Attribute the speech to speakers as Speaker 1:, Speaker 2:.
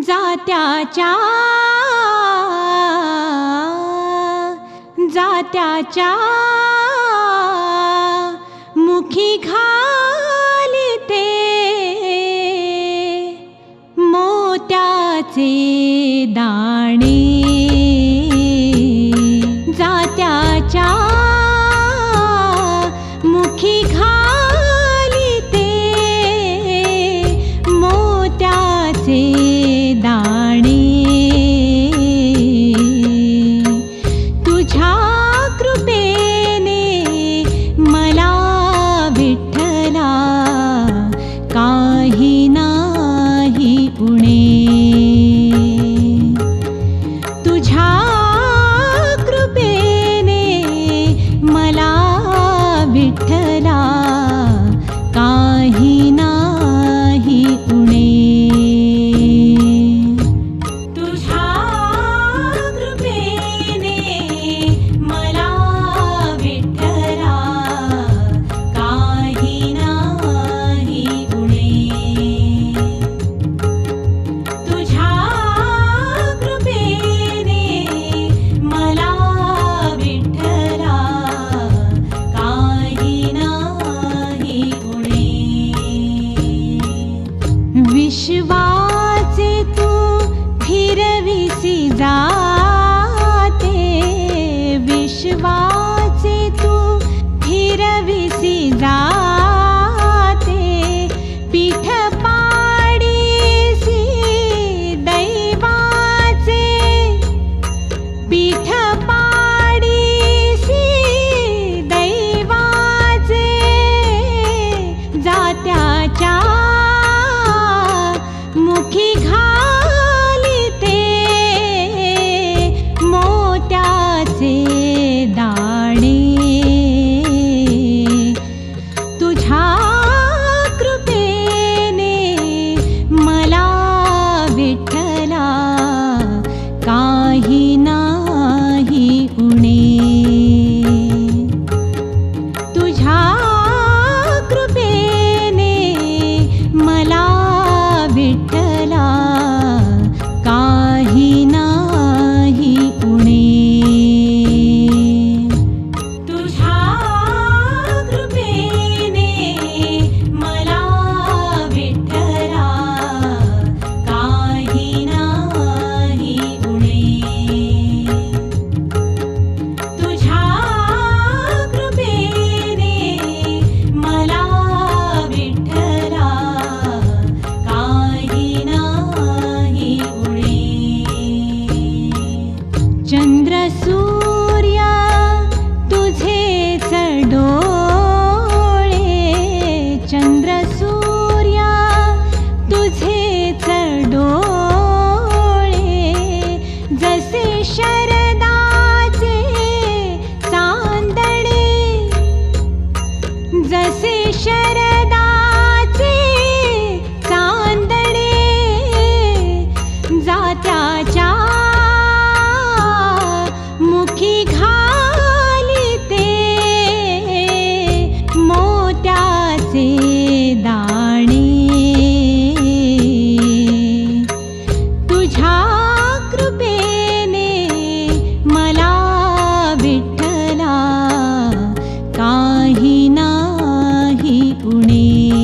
Speaker 1: जात्याच्या जात्याच्या मुखी घालिते मोत्याचे दाणे. 你。